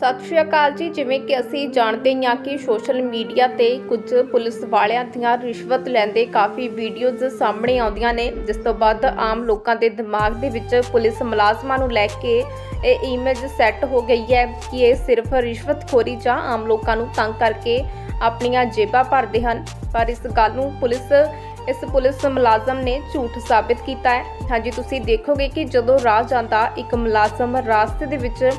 ਸਤਿ ਸ਼੍ਰੀ ਅਕਾਲ ਜੀ। ਜਿਵੇਂ ਕਿ ਅਸੀਂ ਜਾਣਦੇ ਹੀ ਹਾਂ ਕਿ ਸੋਸ਼ਲ ਮੀਡੀਆ ਤੇ ਕੁਝ ਪੁਲਿਸ ਵਾਲਿਆਂ ਦੀਆਂ ਰਿਸ਼ਵਤ ਲੈਂਦੇ ਕਾਫੀ ਵੀਡੀਓਜ਼ ਸਾਹਮਣੇ ਆਉਂਦੀਆਂ ਨੇ, ਜਿਸ ਤੋਂ ਬਾਅਦ ਆਮ ਲੋਕਾਂ ਦੇ ਦਿਮਾਗ ਦੇ ਵਿੱਚ ਪੁਲਿਸ ਮੁਲਾਜ਼ਮਾਂ ਨੂੰ ਲੈ ਕੇ ਇਹ ਇਮੇਜ ਸੈੱਟ ਹੋ ਗਈ ਹੈ ਕਿ ਇਹ ਸਿਰਫ ਰਿਸ਼ਵਤਖੋਰੀ ਜਾਂ ਆਮ ਲੋਕਾਂ ਨੂੰ ਤੰਗ ਕਰਕੇ ਆਪਣੀਆਂ ਜੇਬਾਂ ਭਰਦੇ ਹਨ। ਪਰ ਇਸ ਗੱਲ ਨੂੰ ਪੁਲਿਸ, ਇਸ ਪੁਲਿਸ ਮੁਲਾਜ਼ਮ ਨੇ ਝੂਠ ਸਾਬਿਤ ਕੀਤਾ ਹੈ। ਹਾਂਜੀ, ਤੁਸੀਂ ਦੇਖੋਗੇ ਕਿ ਜਦੋਂ ਰਾਹ ਜਾਂਦਾ, ਇੱਕ ਮੁਲਾਜ਼ਮ ਰਾਸਤੇ ਦੇ ਵਿੱਚ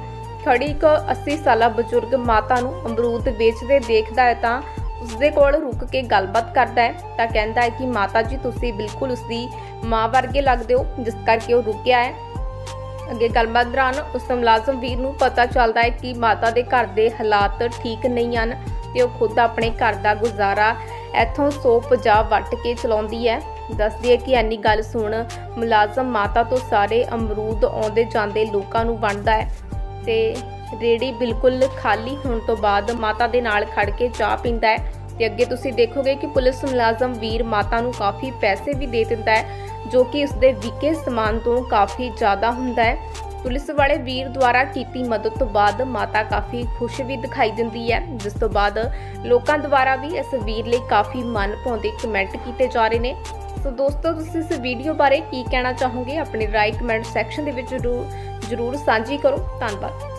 ਖੜੀ ਇੱਕ 80 ਸਾਲਾ ਬਜ਼ੁਰਗ ਮਾਤਾ ਨੂੰ ਅਮਰੂਦ ਵੇਚਦੇ ਦੇਖਦਾ ਹੈ ਤਾਂ ਉਸਦੇ ਕੋਲ ਰੁਕ ਕੇ ਗੱਲਬਾਤ ਕਰਦਾ ਹੈ ਤਾਂ ਕਹਿੰਦਾ ਹੈ ਕਿ ਮਾਤਾ ਜੀ, ਤੁਸੀਂ ਬਿਲਕੁਲ ਉਸਦੀ ਮਾਂ ਵਰਗੇ ਲੱਗਦੇ ਹੋ, ਜਿਸ ਕਰਕੇ ਉਹ ਰੁਕਿਆ ਹੈ। ਅੱਗੇ ਗੱਲਬਾਤ ਦੌਰਾਨ ਉਸ ਮੁਲਾਜ਼ਮ ਵੀਰ ਨੂੰ ਪਤਾ ਚੱਲਦਾ ਹੈ ਕਿ ਮਾਤਾ ਦੇ ਘਰ ਦੇ ਹਾਲਾਤ ਠੀਕ ਨਹੀਂ ਹਨ ਤੇ ਉਹ ਖੁਦ ਆਪਣੇ ਘਰ ਦਾ ਗੁਜ਼ਾਰਾ ਇੱਥੋਂ 150 ਵੱਟ ਕੇ ਚਲਾਉਂਦੀ ਹੈ। ਦੱਸਦੀ ਹੈ ਕਿ ਐਨੀ ਗੱਲ ਸੁਣ ਮੁਲਾਜ਼ਮ ਮਾਤਾ ਤੋਂ ਸਾਰੇ ਅਮਰੂਦ ਆਉਂਦੇ ਜਾਂਦੇ ਲੋਕਾਂ ਨੂੰ ਵੰਡਦਾ ਹੈ। ਤੇ ਰੇੜੀ ਬਿਲਕੁਲ ਖਾਲੀ ਹੋਣ ਤੋਂ ਬਾਅਦ ਮਾਤਾ ਦੇ ਨਾਲ ਖੜ ਕੇ ਚਾਹ ਪੀਂਦਾ ਹੈ। ਤੇ ਅੱਗੇ ਤੁਸੀਂ ਦੇਖੋਗੇ ਕਿ ਪੁਲਿਸ ਮੁਲਾਜ਼ਮ ਵੀਰ ਮਾਤਾ ਨੂੰ ਕਾਫੀ ਪੈਸੇ ਵੀ ਦੇ ਦਿੰਦਾ ਹੈ, ਜੋ ਕਿ ਉਸਦੇ ਵਿਕੇ ਸਮਾਨ ਤੋਂ ਕਾਫੀ ਜ਼ਿਆਦਾ ਹੁੰਦਾ ਹੈ। ਪੁਲਿਸ ਵਾਲੇ ਵੀਰ ਦੁਆਰਾ ਕੀਤੀ ਮਦਦ ਤੋਂ ਬਾਅਦ ਮਾਤਾ ਕਾਫੀ ਖੁਸ਼ ਵੀ ਦਿਖਾਈ ਦਿੰਦੀ ਹੈ। ਜਿਸ ਤੋਂ ਬਾਅਦ ਲੋਕਾਂ ਦੁਆਰਾ ਵੀ ਇਸ ਵੀਰ ਲਈ ਕਾਫੀ ਮਨ ਭਾਉਂਦੇ ਕਮੈਂਟ ਕੀਤੇ ਜਾ ਰਹੇ ਨੇ। ਸੋ ਦੋਸਤੋ, ਤੁਸੀਂ ਇਸ ਵੀਡੀਓ ਬਾਰੇ ਕੀ ਕਹਿਣਾ ਚਾਹੋਗੇ? ਆਪਣੀ ਰਾਏ ਕਮੈਂਟ ਸੈਕਸ਼ਨ ਦੇ ਵਿੱਚ ਜ਼ਰੂਰ ਜ਼ਰੂਰ ਸਾਂਝੀ ਕਰੋ। ਧੰਨਵਾਦ।